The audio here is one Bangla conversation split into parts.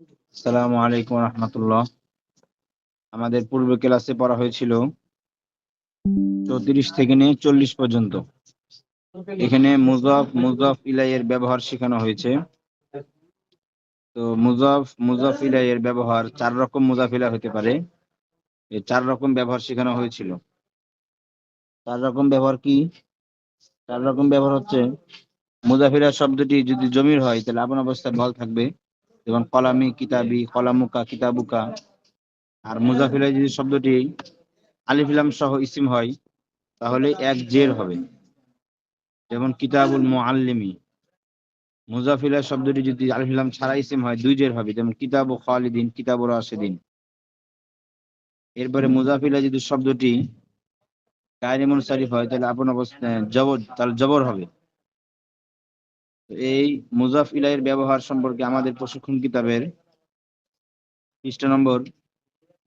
আসসালামু আলাইকুম রহমতুল্লাহ। আমাদের পূর্বে ক্লাসে পড়া হয়েছিল চৌত্রিশ থেকে নিয়ে চল্লিশ পর্যন্ত। এখানে মুজাফ মুজাফ ইলাইয়ের ব্যবহার শেখানো হয়েছে। তো মুজাফ মুজাফ ইলাইয়ের ব্যবহার চার রকম মুজাফ ইলা হতে পারে। চার রকম ব্যবহার শেখানো হয়েছিল। চার রকম ব্যবহার কি? চার রকম ব্যবহার হচ্ছে মুজাফিরা শব্দটি যদি জমির হয়, তাহলে আপন অবস্থায় বল থাকবে। যেমন কলামি কিতাবি, কলামুকা, কিতাবুকা। আর মুজাফিলা যদি শব্দটি আলিফিলাম সহ ইসিম হয়, তাহলে এক জের হবে। যেমন কিতাবুল মুআল্লিমি। মুজাফিলা শব্দটি যদি আলিফিলাম ছাড়া ইসিম হয়, দুই জের হবে। যেমন কিতাব ও খালিদিন, কিতাব ও রাশেদিন। এরপরে মুজাফিলা যদি শব্দটি কায়রে মুনসারিফ হয়, তাহলে আপন অবস্থায় জবর, তাহলে জবর হবে। এই মুজাফ ইলাইয়ের ব্যবহার সম্পর্কে আমাদের প্রশিক্ষণ কিতাবের পৃষ্ঠা নম্বর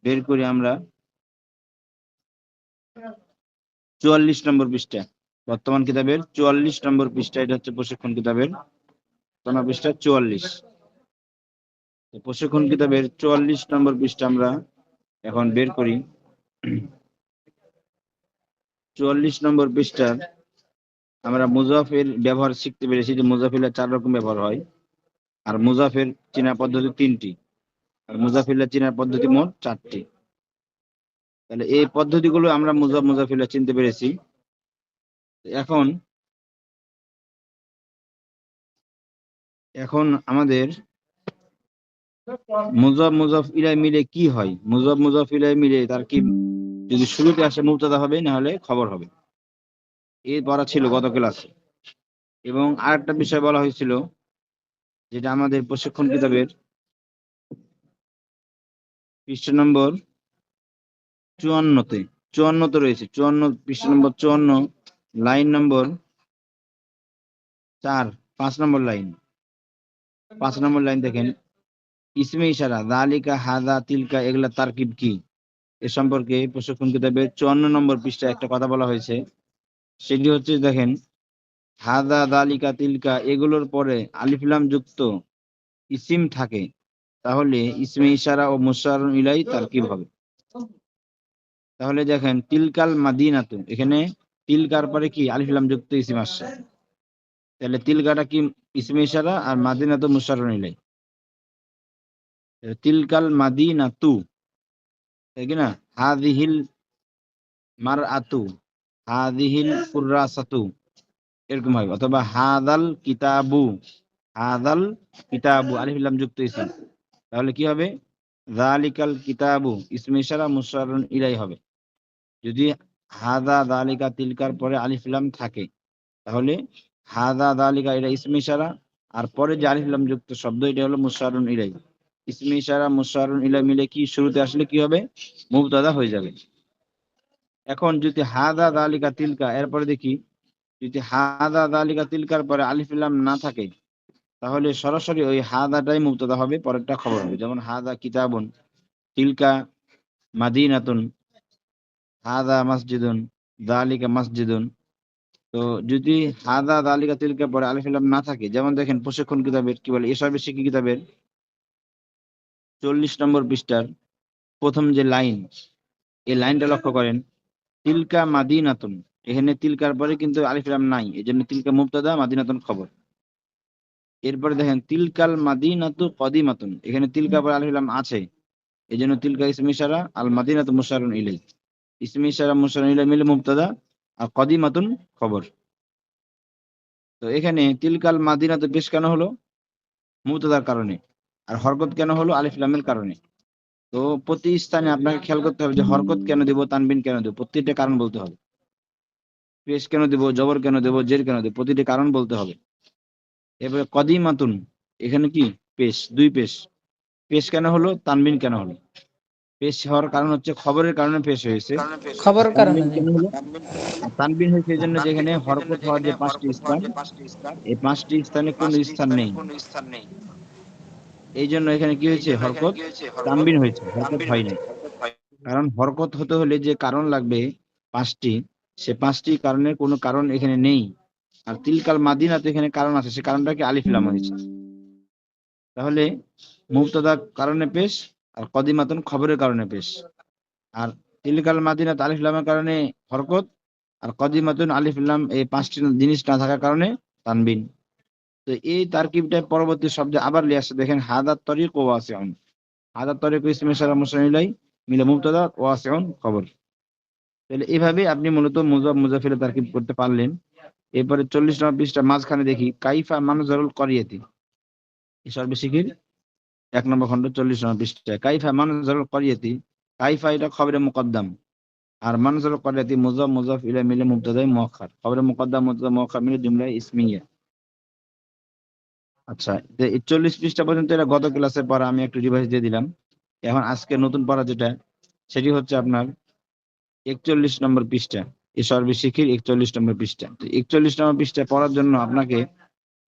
বের করি আমরা। চুয়াল্লিশ নম্বর পৃষ্ঠা, বর্তমান কিতাবের চুয়াল্লিশ নম্বর পৃষ্ঠা, এটা হচ্ছে প্রশিক্ষণ কিতাবের পৃষ্ঠা, চুয়াল্লিশ। প্রশিক্ষণ কিতাবের চুয়াল্লিশ নম্বর পৃষ্ঠা আমরা এখন বের করি। চুয়াল্লিশ নম্বর পৃষ্ঠার আমরা মুজাফের ব্যবহার শিখতে পেরেছি যে মুজাফিলা চার রকম ব্যবহার হয়। আর মুজাফের চেনা পদ্ধতি তিনটি। আর মুজাফিলা চেনার পদ্ধতি মোট চারটি। তাহলে এই পদ্ধতিগুলো আমরা মুজাফ মুজাফিলা চিনতে পেরেছি। এখন এখন আমাদের মুজাফ মুজাফ ইলাই মিলে কি হয়? মুজাফ মুজাফ ইলাই মিলে তার কি যদি শুরুতে আসে মুবতাদা হবে না হলে খবর হবে। এই পড়া ছিল গত ক্লাসে। এবং আরেকটা বিষয় বলা হয়েছিল, যেটা আমাদের প্রশিক্ষণ কিতাবের পৃষ্ঠ নম্বর চুয়ান্নতে চুয়ান্নতে রয়েছে, চুয়ান্ন, পৃষ্ঠ নম্বর চুয়ান্ন, লাইন নম্বর চার, পাঁচ নম্বর লাইন। পাঁচ নম্বর লাইন দেখেন, ইসমে ইশারা, দালিকা হাদা তিলকা এগুলা তারকিব কি? এ সম্পর্কে প্রশিক্ষণ কিতাবের চুয়ান্ন নম্বর পৃষ্ঠায় একটা কথা বলা হয়েছে। সেটি হচ্ছে দেখেন, হাদা দালিকা তিলকা, এগুলোর পরে আলিফলাম যুক্ত ইসিম থাকে, তাহলে ইসমে ইশারা ও মুসারুন ইলাই তারকিব হবে। তাহলে দেখেন, তিলকাল মাদিনাতু, এখানে তিলকার পরে কি আলিফলাম যুক্ত ইসিম আসছে। তাহলে তিলকাটা কি ইসমে ইশারা আর মাদিনাতু মুসারুন ইলাই। তিলকাল মাদিনাতু, তাই কি না? হাদিহিল মার আতু হাদিহিল কুর্রাসাতু, এরকম হবে। অথবা হাদাল কিতাবু হাদাল কিতাবু, আলিফ লাম যুক্ত ইসম। তাহলে কি হবে? জালিকাল কিতাবু, ইসমে ইশারা মুসারুন ইলাই হবে। যদি হাদা দালিকা তিলকার পরে আলিফ লাম থাকে, তাহলে হাদা দালিকা এটা ইসমে আর পরে যে আলিফ লাম যুক্ত শব্দ, এটা হলো মুসারুন ইলাই ইসমে ইশারা মুসারুন ইলাই মিলে কি শুরুতে আসলে কি হবে? মুবতাদা হয়ে যাবে। এখন যদি হাদা দালিকা তিলকা, এরপরে দেখি, যদি হাদা দালিকা তিলকার পরে আলিফ লাম না থাকে, তাহলে সরাসরি ওই হাদাটাই মুবতাদা হবে, পরেরটা খবর হবে। যেমন হাদা কিতাবুন, তিলকা মাদিনাতুন, হাদা মসজিদুন, দালিকা মসজিদুন। তো যদি হাদা দালিকা তিলকা পরে আলিফ লাম না থাকে, যেমন দেখেন প্রশিক্ষণ কিতাবের, কি বলে এসবের শিক্ষি কিতাবের চল্লিশ নম্বর পৃষ্ঠার প্রথম যে লাইন, এই লাইনটা লক্ষ্য করেন। তিলকা মাদিনাতুন। এখানে তিলকার পরে কিন্তু আলিফ লাম নাই এই জন্য তিলকা মুবতাদা, মাদিনাতুন খবর। এরপরে দেখেন, তিলকাল মাদিনাতু কদিমাতুন। এখানে তিলকা পরে আলিফ লাম আছে এই জন্য তিলকা ইসমি ইশারা, আল মাদিনাতু মুশারুন ইলাই ইসমি ইশারা মুশারুন ইলাই মিলে মুবতাদা, আর কদিমাতুন খবর। তো এখানে তিলকাল মাদিনাতু পেশ কেন হলো? মুবতাদার কারণে। আর হরকত কেন হলো? আলিফ লামের কারণে। তো প্রতি স্থানে আপনাকে খেয়াল করতে হবে যে হরকত কেন দেবো তানবিন কেন দেবো প্রত্যেকটা কারণ বলতে হবে। পেশ কেন দেবো জবর কেন দেবো জের কেন দেবো প্রতিটি কারণ বলতে হবে। এবারে কদিমাতুন এখানে কি? পেশ দুই পেশ। পেশ কেন হলো? তানবিন কেন হলো? পেশ হওয়ার কারণ হচ্ছে খবরের কারণে পেশ হয়েছে। খবর কারণে তানবিন হয়েছে এই জন্য যেখানে হরকত হওয়ার যে পাঁচটি স্থান এই পাঁচটি স্থানে কোন স্থান নেই। এই জন্য এখানে কি হয়েছে? হরকত তানবিন হয়েছে। হরকত হয় নাই। কারণ হরকত হতে হলে যে কারণ লাগবে পাঁচটি সে পাঁচটি কারণের কোনো কারণ এখানে নেই। আর তিলকাল মাদিনা তো এখানে কারণ আছে সে কারণটাকে আলিফ লাম হয়েছে? তাহলে মুবতাদা কারণে পেশ আর কদিমাতন খবরের কারণে পেশ। আর তিলকাল মাদিনাত আলিফ লামের কারণে হরকত আর কদিমাতুন আলিফ লাম এই পাঁচটি জিনিস না থাকার কারণে তানবিন তো এই তারকিবটা পরবর্তী শব্দে আবার লিয়ে আসছে দেখেন হাদাত তরিক ও ওয়াসিউন। হাদাত তরিক ও ইসমে সারা মুসলিলাই মিলে মুবতাদা, ওয়াসিউন খবর তাহলে এইভাবে আপনি মূলত মুজাফ মুজাফিরে তারকিব করতে পারলেন। এরপরে চল্লিশ নম্বর পৃষ্ঠা মাঝখানে দেখি, কাইফা মানুজারুল করিয়াতি। এই সর্বশিখির এক নম্বর খন্ড চল্লিশ নম্বর পৃষ্ঠায়। কাইফা মানুজারুল করিয়াতি, কাইফা এটা খবরে মুকদ্দাম। আর মানুজারুল করিয়াতি মুজাফ মুজাফ ইলা মিলে মুবতাদাই মুআখার খবরে মুকদ্দাম মুবতাদা মুআখার মিলে জুমলা ইসমিয়া। আচ্ছা চল্লিশ পৃষ্ঠা পর্যন্ত এটা গত ক্লাসে পড়া আমি একটু রিভাইজ দিয়ে দিলাম। এখন আজকে নতুন পড়া যেটা, সেটি হচ্ছে আপনার একচল্লিশ নম্বর পৃষ্ঠা এই সর্বশিখির একচল্লিশ নম্বর পৃষ্ঠা। তো একচল্লিশ নম্বর পৃষ্ঠা পড়ার জন্য আপনাকে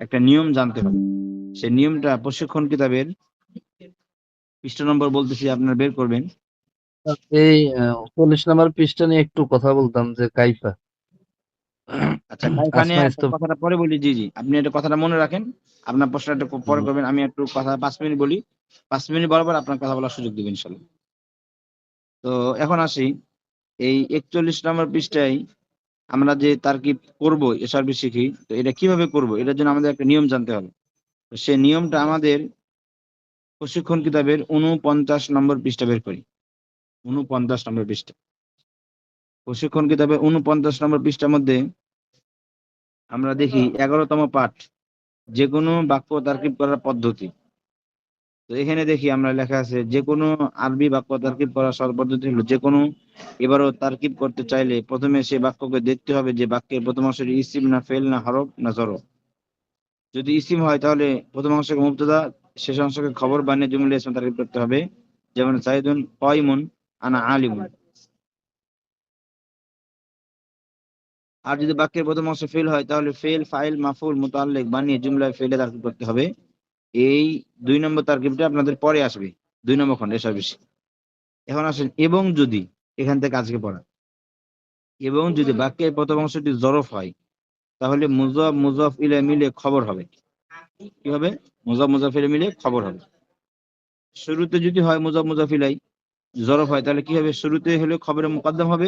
একটা নিয়ম জানতে হবে। সেই নিয়মটা প্রশিক্ষণ কিতাবের পৃষ্ঠা নম্বর বলতেছি, আপনার বের করবেন। এই চল্লিশ নম্বর পৃষ্ঠা নিয়ে একটু কথা বলতাম যে কাইফা। আচ্ছা ইস্তফা। কথাটা পরে বলি জি জি। আপনি এটা কথাটা মনে রাখেন। আপনার প্রশ্নটা পরে করবেন আমি একটু কথা পাঁচ মিনিট বলি। পাঁচ মিনিট বরাবর আপনার কথা বলার সুযোগ দিবেন ইনশাল্লাহ। তো এখন আসি। এই একচল্লিশ নম্বর পৃষ্ঠায় আমরা যে তারকিব করব এসআরবি শিখি তো এটা কীভাবে করব? এটার জন্য আমাদের একটা নিয়ম জানতে হবে। তো সেই নিয়মটা আমাদের প্রশিক্ষণ কিতাবের উনপঞ্চাশ নম্বর পৃষ্ঠা বের করি। উনপঞ্চাশ নম্বর পৃষ্ঠা। প্রশিক্ষণ কিতাবের উনপঞ্চাশ নম্বর পৃষ্ঠার মধ্যে আমরা দেখি এগারোতম পাঠ যে কোনো বাক্য তারকিব করার পদ্ধতি। তো এখানে দেখি আমরা লেখা আছে যে কোনো আরবি বাক্য তারকিব করার সরল পদ্ধতি হলো যে কোনো এবারও তারকিব করতে চাইলে প্রথমে সে বাক্যকে দেখতে হবে যে বাক্যের প্রথম অংশটি ইসিম না ফেল না হরফ না জরফ যদি ইসিম হয় তাহলে প্রথম অংশকে মুবতাদা শেষ অংশকে খবর বানিয়ে জুমলে ইসম তারকিব করতে হবে। যেমন সাইদুন কয়মুন আনা আলিমুন। আর যদি বাক্যের প্রথম অংশ ফেল হয়, তাহলে ফেল ফাইল মাফুল, মুতাল্লিক, বানিয়ে জুমলায় ফেলে তারকিব করতে হবে। এই দুই নম্বর তারকিবটা আপনাদের পরে আসবে। দুই নম্বর খন্ড এসব বেশি এখন আসেন, এবং যদি, এখান থেকে আজকে পড়া এবং যদি বাক্যের প্রথম অংশটি জরফ হয়, তাহলে মুজফ মুজফ, ইলে, মিলে খবর হবে। কি হবে মুজফ মুজফ, ইলে, মিলে খবর হবে। শুরুতে যদি হয় মুজফ মুজফ, ইলাই, জরফ হয়, তাহলে কি হবে? শুরুতে হলে খবরের মুকদ্দম হবে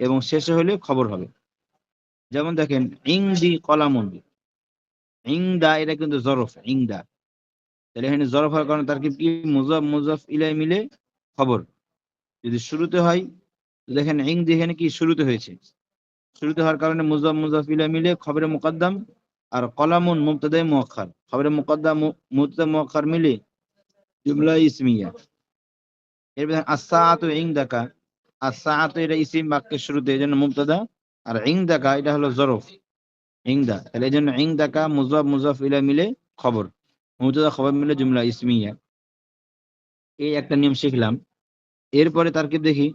এবং শেষে হলে খবর হবে। যেমন দেখেন, ইংদি কলামুন ইংদা এটা কিন্তু জরফ, ইংদা। তাহলে এখানে জরফ হওয়ার কারণে তার কি মুজফ মুজফ ইলাই মিলে খবর। যদি শুরুতে হয় দেখেন ইংদি এখানে কি শুরুতে হয়েছে? শুরুতে হওয়ার কারণে মুজফ মুজফ ইলাই মিলে খবরে মুকদ্দম আর কলামুন মুবতাদাই মুআখার খবরে মুকদ্দম মুবতাদা মুআখার মিলে জুমলা ইসমিয়া। এরপর আসাআতু ইংদাকা। আসাআতু এটা ইসিম বাক্যের শুরুতে এজন্য মুবতাদা আর ইংদাকা, এটা হলো জরফ। ইংদা, তাহলে এই জন্য ইংদাকা, মুজফ মুজফ ইলা মিলে খবর। মুবতাদা, খবর মিলে জুমলা ইসমিয়া। এই একটা নিয়ম শিখলাম। এরপরে তারকিব দেখি।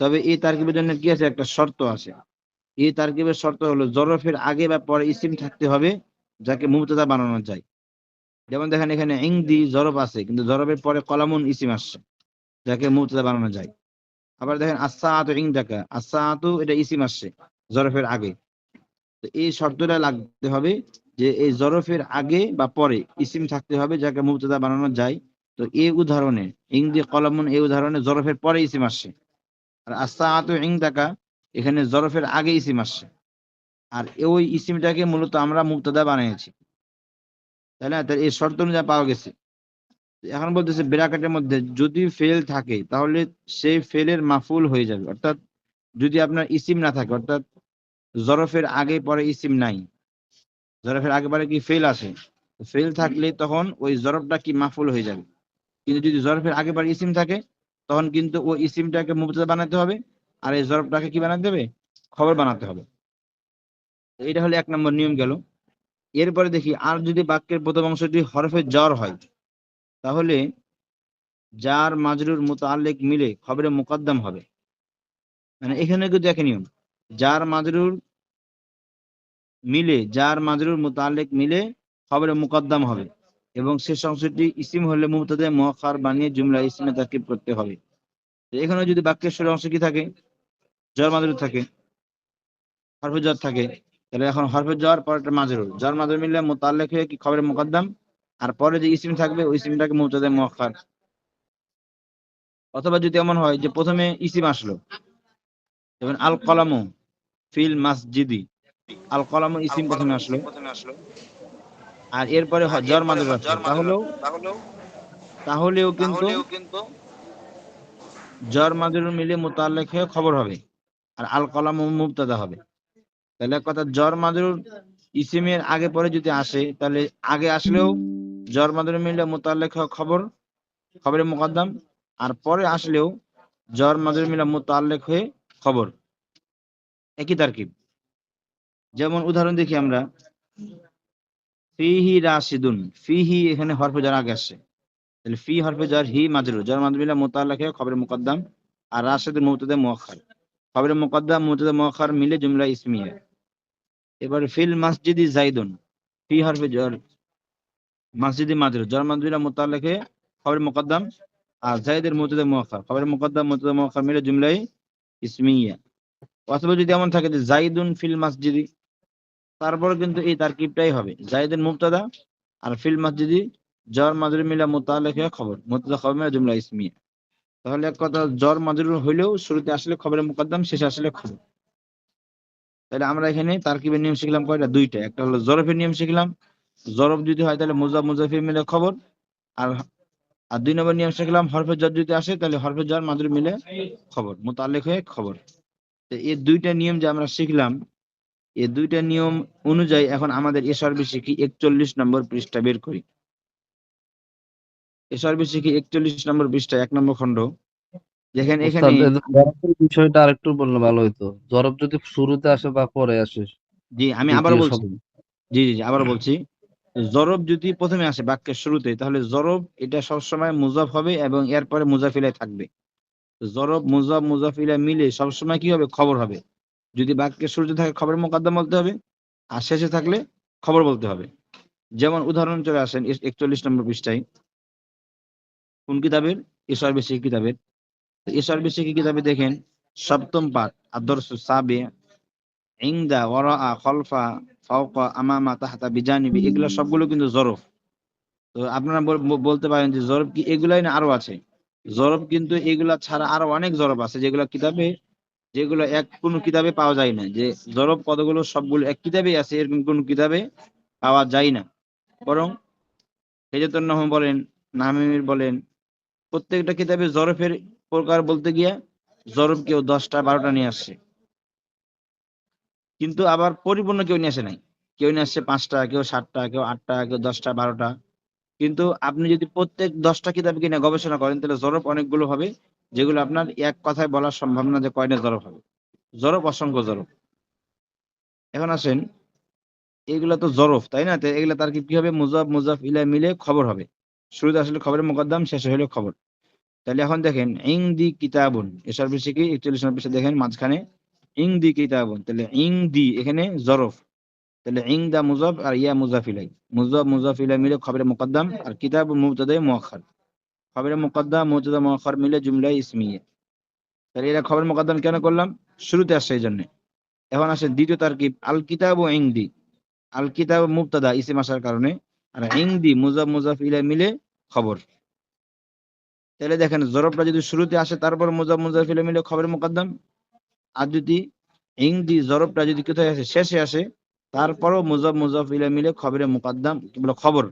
তবে এই তারকিবের জন্য কি আছে? একটা শর্ত আছে। এই তারকিবের শর্ত হলো জরফের আগে বা পরে ইসিম থাকতে হবে, যাকে মুবতাদা বানানো যায়। যেমন দেখেন এখানে ইংদি জরফ আছে, কিন্তু জরফের পরে কলামুন ইসিম আসছে, যাকে মুবতাদা বানানো যায়। আবার দেখেন আসাআতু ইংদাকা। আসাআতু এটা ইসিম আসছে। জরফের আগে। তো এই শর্তটা লাগতে হবে যে এই জরফের আগে বা পরে ইসিম থাকতে হবে, যাকে মুবতাদা বানানো যায়। তো এই উদাহরণে ইংদি কলামুন এই উদাহরণে জরফের পরে ইসিম আসছে। আর আসাআতু ইংদাকা এখানে জরফের আগে ইসিম আসছে। আর ওই ইসিমটাকে মূলত আমরা মুবতাদা বানিয়েছি। তাই না? তাহলে এই শর্ত অনুযায়ী পাওয়া গেছে। এখন বলতেছে ব্রাকেটের মধ্যে, যদি ফেল থাকে, তাহলে সেই ফেলের মাফুল হয়ে যাবে। অর্থাৎ যদি আপনার ইসিম না থাকে, অর্থাৎ জরফের আগে পরে ইসিম নাই। জরফের আগে পরে কি ফেল আসে? ফেল থাকলে তখন ওই জরফটা কি মাফুল হয়ে যাবে। কিন্তু যদি জরফের আগে পরে ইসিম থাকে, তখন কিন্তু ওই ইসিমটাকে মুবতাদা বানাতে হবে, আর এই জরফটাকে কি বানাতে হবে? খবর বানাতে হবে। এটা হলো এক নম্বর নিয়ম গেল। এরপরে দেখি, আর যদি বাক্যের প্রথম অংশটি হরফে জ্বর হয়, তাহলে যার মাজরুর মুতাল্লিক মিলে খবরে মুকদ্দম হবে। মানে এখানে কিন্তু একই নিয়ম। যার মাজরুর মিলে, যার মাজরুর মুতাল্লিক মিলে খবরে মুকদ্দম হবে এবং শেষ অংশটি ইসিম হলে মুবতাদে মুআখার বানিয়ে জুমলা ইসমে তাকিব করতে হবে। এখানে যদি বাক্যের শুরু অংশ কি থাকে? জ্বর মাজরুর থাকে, হরফে জ্বর থাকে, তাহলে এখন হরফে জ্বর পর একটা মাজরুর। জ্বর মাজরুর মিলে মুতাল্লিক হয়ে কি খবরে মুকদ্দম? আর পরে যে ইসিম থাকবে, ওই ইসিমটাকে মুবতাদা মুআক্খার অথবা যদি এমন হয় যে প্রথমে ইসিম আসলো যেমন আল কলামু ফিল মাসজিদি। আল কলামু ইসিম প্রথমে আসলো। আর এরপরে জ্বর মাদুর তাহলেও তাহলেও কিন্তু জ্বর মাদুর মিলে মোতাল্লেক হয়ে খবর হবে। আর আল কলামু মুবতাদা হবে। তাহলে এক কথা জ্বর মাদুর ইসিমের আগে পরে যদি আসে তাহলে আগে আসলেও জ্বর মাদুর মিলে মোতাল্লেক হয়ে খবর খবরের মুকদ্দম। আর পরে আসলেও জ্বর মাদুর মিলে মোতাল্লেক হয়ে খবর। একই তারকিব। যেমন উদাহরণ দেখি আমরা। ফিহি রাশিদুন। ফিহি এখানে হরফে জ্বর আগে আসছে। তাহলে ফি হরফে জ্বর হি মাদুর মিলে মোতাল্লেক হয়ে খবরের মুকদ্দম আর রাশিদুন মুবতাদা মুআক্খার খবরের মুকদ্দম মুবতাদা মুআক্খার মিলে জুমলা ইসমিয়া। এবার ফিল মসজিদি জাইদুন। ফি হরফে জ্বর মসজিদি মাদুর মিলে মোতাল্লেক হয়ে খবরের মুকদ্দম আর জাইদের মুবতাদা মুআক্খার খবরের মুকদ্দম মুবতাদা মুআক্খার মিলে জুমলাই ইসমিয়া। অথবা যদি এমন থাকে যে জাইদুন ফিল মসজিদি, তারপর কিন্তু এই তারকিবটাই হবে। জাইদুন মুবতাদা আর ফিল মসজিদি জ্বর মাদুর মিলা মোতালেক হয়ে খবর। মুবতাদা খবর মিলা জুমলা ইসমিয়া। তাহলে এক কথা জ্বর মাদুর হইলেও শুরুতে আসলে খবরের মুকদ্দম, শেষে আসলে খবর। তাহলে আমরা এখানে তারকিবের নিয়ম শিখলাম কয়টা? দুইটা। একটা হলো জরফের নিয়ম শিখলাম। জরফ যদি হয় তাহলে মুজা মুজাফি মিলে খবর। আর আর দুই নম্বর নিয়ম শিখলাম হরফে জ্বর যদি আসে তাহলে হরফে জ্বর মাদুর মিলে খবর মোতালেক হয়ে খবর। তো এই দুইটা নিয়ম যে আমরা শিখলাম এই দুইটা নিয়ম অনুযায়ী এখন আমাদের এ সর্বে শিখি একচল্লিশ নম্বর পৃষ্ঠা বের করি। এ সর্বে শিখি একচল্লিশ নম্বর পৃষ্ঠা এক নম্বর খণ্ড। দেখেন এখানে বিষয়টা আরেকটু বললে ভালো হইতো। জরফ যদি শুরুতে আসে বা পরে আসে জি আমি আবার বলছি। জি জি জি আবার বলছি। জরব যদি প্রথমে আসে বাক্যের শুরুতে, তাহলে জরব এটা সবসময় মুজাফ হবে এবং এরপরে মুজাফিলায় থাকবে। জরব, মুজাফ, মুজাফিলা মিলে সবসময় কি হবে? খবর হবে। যদি বাক্যের শুরুতে থাকে, খবরের মোকদ্দম বলতে হবে, আর শেষে থাকলে খবর বলতে হবে। যেমন উদাহরণ চলে আসেন একচল্লিশ নম্বর পৃষ্ঠায়। কোন কিতাবের? ঈশ্বর বেশি কিতাবের। ঈশ্বর বেশি কিতাবে দেখেন, সপ্তম পাঠ, আদর্শ সাবে, ইংদা ওরা খলফা ফাওকা আমামা তাহতা বিজানিবি এগুলো সবগুলো কিন্তু জরফ। তো আপনারা বলতে পারেন যে জরফ কি এগুলাই না আরও আছে। জরফ কিন্তু এগুলা ছাড়া আরও অনেক জরফ আছে যেগুলো কিতাবে যেগুলো এক কোনো কিতাবে পাওয়া যায় না। যে জরফ পদগুলো সবগুলো এক কিতাবেই আছে এরকম কোন কিতাবে পাওয়া যায় না। বরং হেজতুন্নাহ বলেন নামির বলেন প্রত্যেকটা কিতাবে জরফের প্রকার বলতে গিয়ে জরফ কেউ দশটা বারোটা নিয়ে আসছে। কিন্তু আবার পরিপূর্ণ কেউ নিয়ে আসে নাই। কেউ নিয়ে আসছে পাঁচটা, কেউ সাতটা, কেউ আটটা, কেউ দশটা, বারোটা। কিন্তু আপনি যদি প্রত্যেক দশটা কিতাব কিনে গবেষণা করেন, তাহলে জরফ অনেকগুলো হবে, যেগুলো আপনার এক কথায় বলা সম্ভব না যে কয়টা জরফ হবে। জরফ অসংখ্য জরফ এখন আসেন, এগুলো তো জরফ তাই না? এগুলো তার কি হবে? মুজাফ মুজাফ, ইলা মিলে খবর হবে। শুরুতে আসলে খবরের মোকদ্দম, শেষে হলো খবর। তাহলে এখন দেখেন ইং দি কিতাবুন এসব বিষয় কি? একচল্লিশ নম্বর দেখেন, মাঝখানে ইং দি কিতাবুন, তাহলে ইং দি, এখানে জরফ। তাহলে ইং দা মুজাফ আর ইয়া মুজাফিলাই। মুজাফ, মুজাফিলাই মিলে খবরের মুকদ্দম আর কিতাব মুবতাদাই মুআখার খবরের মুকদ্দম, মুবতাদা মুআখার মিলে জুমলা ইসমিয়া। তাহলে এরা খবর মুকদ্দম কেন করলাম? শুরুতে আসছে এই জন্য এখন আসে দ্বিতীয় তারকিব, আল কিতাব ও ইং দি। আল কিতাব মুবতাদা, ইসিম আসার কারণে। আর ইং দি, মুজাফ, মুজাফিলাই মিলে খবর। তাহলে দেখেন জরবটা যদি শুরুতে আসে, তারপর মুজাফ, মুজাফিলাই মিলে খবরের মুকদ্দম। আর যদি ইং দি জরবটা যদি কোথায় আসে, শেষে আসে, তারপরও মুজাফ মুজাফিলা মিলে খবরে মুকাদ্দাম বলে খবর।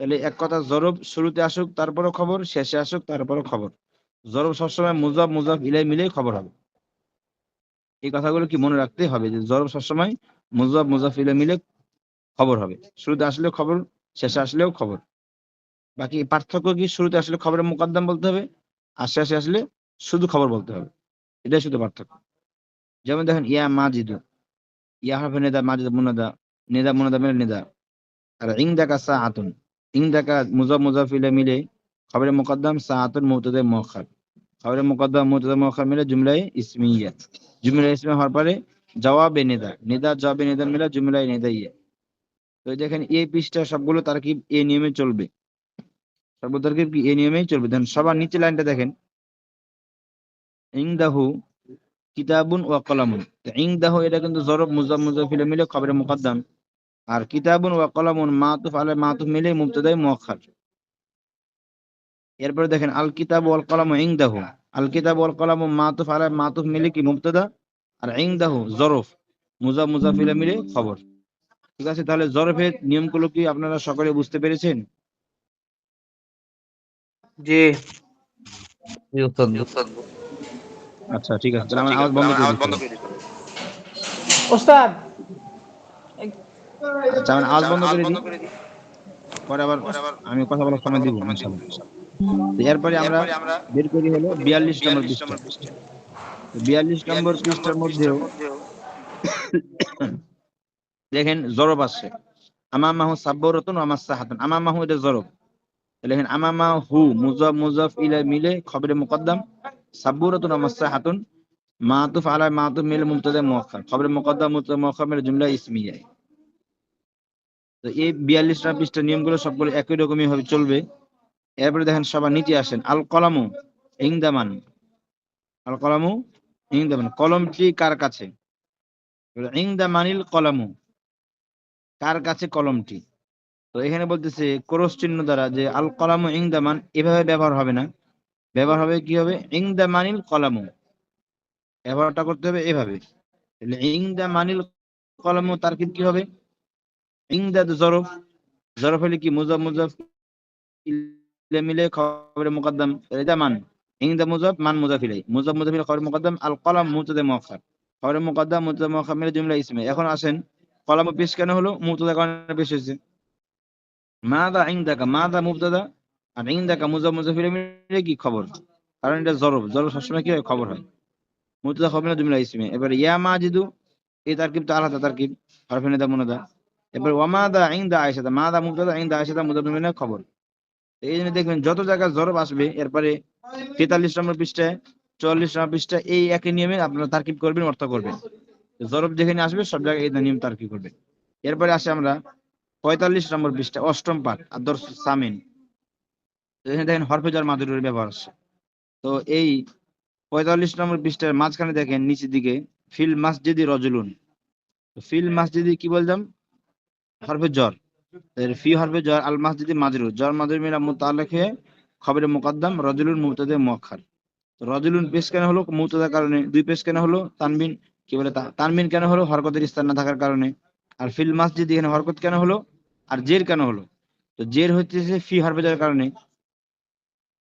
তাহলে এক কথা জরব শুরুতে আসুক, তারপরও খবর, শেষে আসুক, তারপরও খবর। জরব সবসময় মুজাফ মুজাফ ইলাই মিলেই খবর হবে। এই কথাগুলো কি মনে রাখতে হবে যে জরব সবসময় মুজাফ মুজাফ ইলাই মিলে খবর হবে। শুরুতে আসলেও খবর, শেষে আসলেও খবর। বাকি পার্থক্য কি? শুরুতে আসলে খবরের মুকদ্দম বলতে হবে, আর শেষে আসলে শুধু খবর বলতে হবে। এটাই শুধু পার্থক্য। যেমন দেখেন, ইয়া মাজিদু, ইয়া হারফে নেদা, মাজিদ, মুনাদা, নেদা, মুনাদা মিলে নেদা। আর ইং দেখা সা আতুন ইং দেখা মুজাফ মুজাফিলে মিলে খবরের মুকদ্দম সা আতুন মুবতাদা মুআখার খবরের মুকদ্দম মুবতাদা মুআখার মিলে জুমলাই ইসমিয়া জুমলা ইসমিয়া হওয়ার পরে জবাবে নেদা নেদা, জবাবে নেদা মিলে জুমলাই নেদাইয়া। তো দেখেন, এই পৃষ্ঠা সবগুলো তারকিব এই নিয়মে চলবে। সবগুলো তারকিব কি এই নিয়মেই চলবে? দেখেন, সবার নিচে লাইনটা দেখেন। ইংদাহু কিতাবুন ওয়া কলামুন। ইংদাহু এটা কিন্তু জরব মুজাফ মুজাফিলে মিলে খবরের মুকদ্দম। আর কিতাবুন ওয়া কলামুন মাতুফ আলা মাতুফ মিলে মুবতাদাই মুআক্ষার এরপরে দেখেন, আল কিতাব ওয়াল কলামু ইনদাহু। আল কিতাব ওয়াল কলামু মাতুফ আলা মাতুফ মিলে কি মুবতাদা? আর ইনদাহু জরফ মুজা মুজাফিলা মিলে খবর। ঠিক আছে, তাহলে জরফের নিয়মগুলো কি আপনারা সকলে বুঝতে পেরেছেন? জি। আচ্ছা ঠিক আছে। তাহলে আমার আওয়াজ বন্ধ করে দিচ্ছি। ওস্তাদ! আচ্ছা আমার আওয়াজ বন্ধ করে দিই। পরে আবার আমি কথা বলার সময় দিব ইনশাআল্লাহ এরপরে আমরা বের করি হলো বিয়াল্লিশ নম্বর পৃষ্ঠা। বিয়াল্লিশ নম্বর পৃষ্ঠার মধ্যেও দেখেন জরব আছে। আমামাহু সাব্বরতুন আমার সাহাতুন আমামাহু এটা জরব। দেখেন আমামাহু মুজাফ মুজাফ ইলা মিলে খবরে মুকদ্দাম। সাব্বুরাতুন আমার সাহাতুন মাতুফ আলা মাতুফ মিলে মুকদ্দাম মিলে জুমলা ইসমিয়া। তো এই বিয়াল্লিশটা পৃষ্ঠা নিয়মগুলো সবগুলো একই রকমই ভাবে চলবে। এরপরে দেখেন সবার নিচে আসেন। আল কলামু ইংদামান। আল কলামু ইংদামান। কলমটি কার কাছে? ইংদামানিল কলামু। কার কাছে কলমটি? তো এখানে বলতেছে ক্রস চিহ্ন দ্বারা যে আল কলামু ইংদামান এভাবে ব্যবহার হবে না। ব্যবহার হবে কি হবে? ইংদামানিল কলামু। ব্যবহারটা করতে হবে এভাবে। তাহলে ইংদামানিল কলামু তার কি হবে? ইংদাদ জরফ। জরফ হলে কি? মুজাফ মুজাফ মিলে খবরে মুকদ্দম। এটা মান। ইং ইংদা, মুজাফ, মান, মুজাফ ইলাই মুজাফ মুজাফ ইলাই খবরে মুকদ্দম। আল কলাম, মুবতাদা মুআখার খবরে মুকদ্দম, মুবতাদা মুআখার মিলে জুমলা ইসমে। এখন আসেন, কলাম পেশ কেন হলো? মুবতাদা কারণে পেশ হয়েছে। মাদা ইংদাকা, মাদা মুবতাদা আর ইংদাকা মুজাফ মুজাফ ইলাই মিলে কি খবর? কারণ এটা জরফ জরফ সবসময় কি হয়? খবর হয়। মুবতাদা খবর মিলে জুমলা ইসমে। এবার ইয়া মাজিদু, এই তারকিব তো আলাদা তারকিব। হরফে নেদা, মুনাদা। এবার ওয়ামাদা ইংদা আয়েশাদা মাদা মুবতাদা ইংদা আয়েশাদা মুজাফ মিলে খবর। এই জন্য দেখবেন যত জায়গায় জরব আসবে, এরপরে তেতাল্লিশ নম্বর পৃষ্ঠায়, চুয়াল্লিশ নম্বর পৃষ্ঠায় এই একই নিয়মে আপনারা তার্কিব করবেন, অর্থ করবেন। জরব যেখানে আসবে, সব জায়গায় এই নিয়ম তার্কিব করবেন। এরপরে আসে আমরা পঁয়তাল্লিশ নম্বর পৃষ্ঠা অষ্টম পাঠ, আদর্শ সামিন। এখানে দেখেন হরফেজার মাদুরের ব্যবহার আছে। তো এই পঁয়তাল্লিশ নম্বর পৃষ্ঠার মাঝখানে দেখেন, নিচের দিকে, ফিল মাসজিদি রজুলুন। ফিল মাসজিদি কি বলতাম? হরফে জ্বর। ফি হরফে জ্বর, আল মাসজিদি মাজরুর জ্বর মাজরুর মিলা মুতাআল্লিক হয়ে খবরে মুকদ্দম, রজুলুন মুআখার তো রজুলুন পেশ কেন হলো? মুবতাদার কারণে। দুই পেশ কেন হলো? তানবিন, কি বলে তানবিন কেন হলো? হরকতের স্থান না থাকার কারণে। আর ফিল মাসজিদ এখানে হরকত কেন হলো? আর জের কেন হলো? তো জের হচ্ছে ফি হরফে জ্বরের কারণে।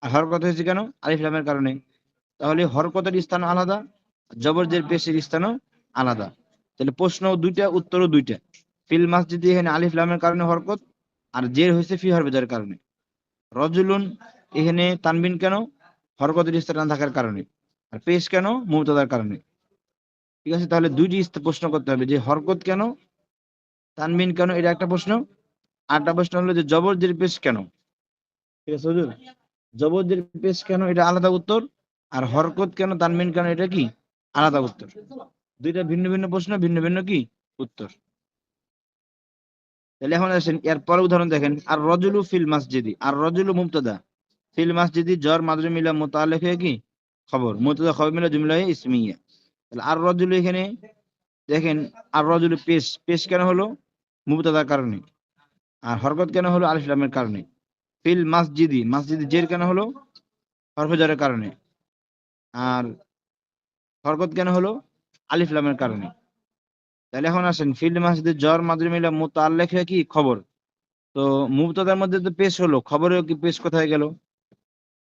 হরকত হয়েছে কেন? আলিফ লামের কারণে। তাহলে হরকতের স্থান আলাদা জবর জের পেশের স্থানও আলাদা। তাহলে প্রশ্ন দুইটা, উত্তরও দুইটা। ফিল মাসজিদ এখানে আলিফ লামের কারণে হরকত, আর জের হয়েছে ফি হরফেজার কারণে। রজুলুন এখানে তানবিন কেন? হরকতের স্থান থাকার কারণে। আর পেশ কেন? মুবতাদার কারণে। ঠিক আছে, তাহলে দুইটি প্রশ্ন করতে হবে। যে হরকত কেন, তানবিন কেন, এটা একটা প্রশ্ন। আরেকটা প্রশ্ন হলো যে জবরজের পেশ কেন? ঠিক আছে, হুজুর? জবরজের পেশ কেন? এটা আলাদা উত্তর। আর হরকত কেন? তানবিন কেন? এটা কি? আলাদা উত্তর। দুইটা ভিন্ন ভিন্ন প্রশ্ন, ভিন্ন ভিন্ন কি? উত্তর। তাহলে এখন আসেন, এর পরে উদাহরণ দেখেন। আর রজুলু ফিল মাসজিদি। আর রজুলু মুবতাদা ফিল মাসজিদি, জ্বর মাদরু মিলা মুতাআল্লিক হয়ে কি? খবর। মুবতাদা খবর মিলা জুমলা হয়ে ইসমিয়া। তাহলে আর রজুলু এখানে? দেখেন, আর রজুলু পেশ। পেশ কেন হলো? মুবতাদার কারণে। আর হরকত কেন হলো? আলিফ লামের কারণে। ফিল মাসজিদি মাসজিদি জের কেন হলো? হরফে জ্বরের কারণে। আর হরকত কেন হলো? আলিফ লামের কারণে। তাহলে এখন আসেন ফিল্ড মাসজিদের জ্বর, মাদুরি মিলা মুতাআল্লিক হয়ে কি? খবর। তো মুবতাদার মধ্যে তো পেশ হলো, খবরেও কি পেশ কোথায় গেল?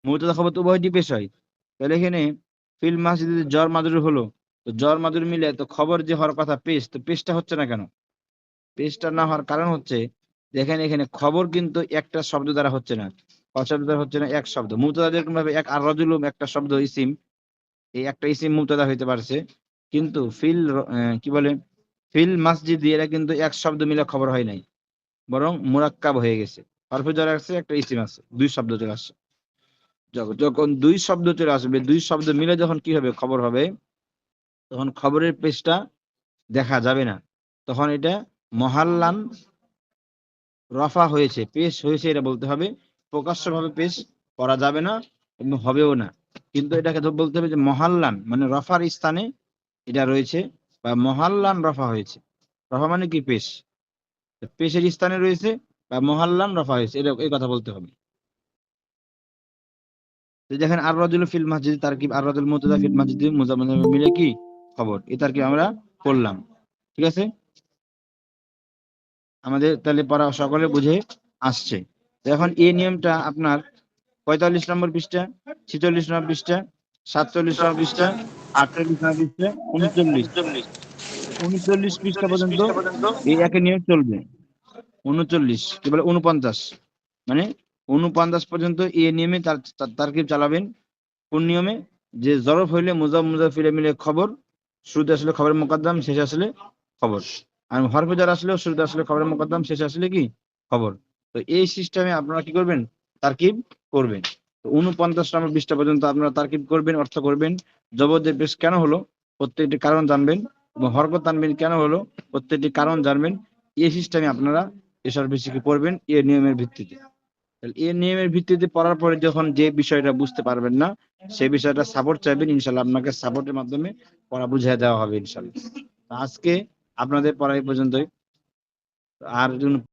মুবতাদা খবর তো উভয়টি পেশ হয়। তাহলে এখানে ফিল্ড মাসজিদের জ্বর, মাদুরি হলো, তো জ্বর, মাদুরি মিলে তো খবর যে হওয়ার কথা পেশ, তো পেশটা হচ্ছে না কেন? পেশটা না হওয়ার কারণ হচ্ছে দেখেন এখানে খবর কিন্তু একটা শব্দ দ্বারা হচ্ছে না। কয় শব্দ দ্বারা হচ্ছে না, এক শব্দ। মুবতাদা যেরকম ভাবে এক আর রজুলুম একটা শব্দ ইসিম, এই একটা ইসিম মুবতাদা হইতে পারছে। কিন্তু ফিল কি বলে? ফিল মাসজিদ এরা কিন্তু এক শব্দ মিলে খবর হয় নাই। বরং মুরাক্কাব হয়ে গেছে। হরফে জ্বর আসছে, একটা ইসিম আছে, দুই শব্দ চলে আসছে। যখন- যখন দুই শব্দ চলে আসবে, দুই শব্দ মিলে যখন কি হবে? খবর হবে। তখন খবরের পেজটা দেখা যাবে না। তখন এটা মহাল্লান রফা হয়েছে, পেশ হয়েছে এটা বলতে হবে। প্রকাশ্যভাবে পেশ করা যাবে না এবং হবেও না। কিন্তু এটাকে বলতে হবে যে মহাল্লান মানে রফার স্থানে এটা রয়েছে বা মহাল্লান রফা হয়েছে। রফা মানে কি পেশ? পেশের স্থানে রয়েছে বা মহাল্লান রফা হয়েছে, এটা এই কথা বলতে হবে। দেখেন আর রাজুল ফিল মসজিদ, তারকিব আর রাজুল মুতদা ফিল মসজিদ, মুজাম্মাল মিলে কি খবর? এই তারকিব আমরা পড়লাম। ঠিক আছে? আমাদের তাহলে পড়া সকলে বুঝে আসছে। এখন এই নিয়মটা আপনার পঁয়তাল্লিশ নম্বর পৃষ্ঠা, ছিচল্লিশ নম্বর পৃষ্ঠা, সাতচল্লিশ নম্বর পৃষ্ঠা, আটচল্লিশ নম্বর পৃষ্ঠা, উনচল্লিশ। উনচল্লিশ পৃষ্ঠা পর্যন্ত এই একই নিয়ম চলবে। উনচল্লিশ কি বলে উনপঞ্চাশ। মানে উনপঞ্চাশ পর্যন্ত এই নিয়মে তার তার- তারকিব চালাবেন। কোন নিয়মে? যে জরফ হইলে মুজাব ফিরে মিলে খবর শুরুতে আসলে খবরের মোকদ্দম, শেষে আসলে খবর। আর হরফে যারা আসলে শুরুতে আসলে খবরের মোকদ্দম শেষে আসলে কি? খবর। তো এই সিস্টেমে আপনারা কি করবেন? তারকিব করবেন। তো উনপঞ্চাশ নম্বর বিশটা পর্যন্ত আপনারা তারকিব করবেন, অর্থ করবেন। জবরদের পেশ কেন হলো? প্রত্যেকটি কারণ জানবেন এবং হরকত আনবেন কেন হলো? প্রত্যেকটি কারণ জানবেন। এই সিস্টেমে আপনারা এসব বেশিকে পড়বেন এ নিয়মের ভিত্তিতে। এই নিয়মের ভিত্তিতে পড়ার পরে যখন যে বিষয়টা বুঝতে পারবেন না সেই বিষয়টা সাপোর্ট চাইবেন। ইনশাল্লাহ আপনাকে সাপোর্টের মাধ্যমে পড়া বুঝিয়ে দেওয়া হবে ইনশাল্লাহ আজকে আপনাদের পড়া এই পর্যন্তই। আর